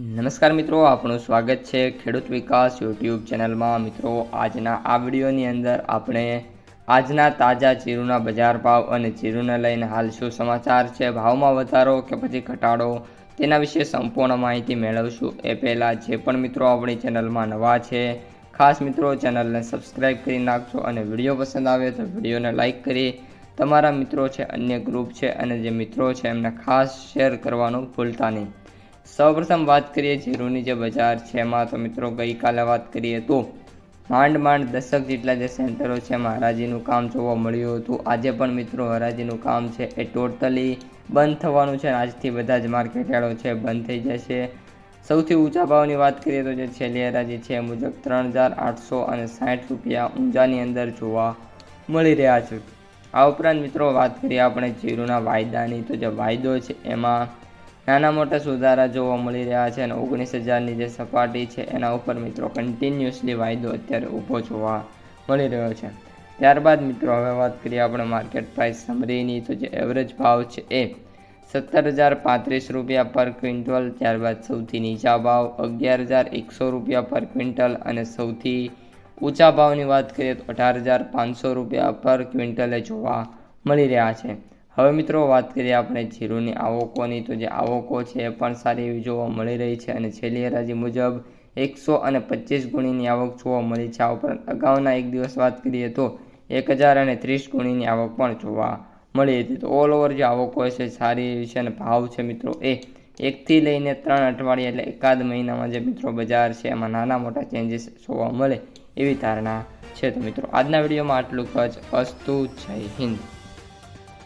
નમસ્કાર મિત્રો આપણું સ્વાગત છે ખેડૂત વિકાસ યુટ્યુબ ચેનલમાં. મિત્રો, આજના આ વિડીયોની અંદર આપણે આજના તાજા જીરુના બજાર ભાવ અને જીરુને લઈને હાલ શું સમાચાર છે, ભાવમાં વધારો કે પછી ઘટાડો, તેના વિશે સંપૂર્ણ માહિતી મેળવશું. એ પહેલાં જે પણ મિત્રો આપણી ચેનલમાં નવા છે, ખાસ મિત્રો ચેનલને સબસ્ક્રાઈબ કરી નાખજો અને વીડિયો પસંદ આવે તો વિડીયોને લાઇક કરી તમારા મિત્રો છે, અન્ય ગ્રુપ છે અને જે મિત્રો છે એમને ખાસ શેર કરવાનું ભૂલતા નહીં. સૌપ્રથમ વાત કરીએ જીરુની જે બજાર છે, એમાં તો મિત્રો ગઈકાલે વાત કરીએ તો માંડ માંડ દશક જેટલા જે સેન્ટરો છે, એમાં હરાજીનું કામ જોવા મળ્યું હતું. આજે પણ મિત્રો હરાજીનું કામ છે, એ ટોટલી બંધ થવાનું છે આજથી બધા જ માર્કેટ છે બંધ થઈ જશે. સૌથી ઊંચા ભાવની વાત કરીએ તો જે છેલ્લી હરાજી છે, એ મુજબ ત્રણ હજાર આઠસો અને સાઠ રૂપિયા ઊંચાની અંદર જોવા મળી રહ્યા છે. આ ઉપરાંત મિત્રો વાત કરીએ આપણે જીરુના વાયદાની. તો જે વાયદો છે, એમાં નાના મોટા સુધારા જોવા મળી રહ્યા છે અને ઓગણીસ હજારની જે સપાટી છે એના ઉપર મિત્રો કન્ટિન્યુઅસલી વાયદો અત્યારે ઊભો જોવા મળી રહ્યો છે. ત્યારબાદ મિત્રો હવે વાત કરીએ આપણે માર્કેટ પ્રાઇસ સમરીની તો જે એવરેજ ભાવ છે એ સત્તર હજાર પાંત્રીસ રૂપિયા પર ક્વિન્ટલ, ત્યારબાદ સૌથી નીચા ભાવ અગિયાર હજાર એકસો રૂપિયા પર ક્વિન્ટલ અને સૌથી ઊંચા ભાવની વાત કરીએ તો અઢાર હજાર પાંચસો રૂપિયા પર ક્વિન્ટલે જોવા મળી રહ્યા છે. હવે મિત્રો વાત કરીએ આપણે જીરુની આવકોની. તો જે આવકો છે એ પણ સારી એવી જોવા મળી રહી છે અને છેલ્લી હરાજી મુજબ એકસો અને પચીસ ગુણીની આવક જોવા મળી છે. આ ઉપરાંત અગાઉના એક દિવસ વાત કરીએ તો એક હજાર અને ત્રીસ ગુણીની આવક પણ જોવા મળી હતી. તો ઓલ ઓવર જે આવકો છે સારી એવી છે અને ભાવ છે મિત્રો એ એકથી લઈને ત્રણ અઠવાડિયા એટલે એકાદ મહિનામાં જે મિત્રો બજાર છે એમાં નાના મોટા ચેન્જીસ જોવા મળે એવી ધારણા છે. તો મિત્રો આજના વિડીયોમાં આટલું જ. અસ્તુ જય હિન્દ.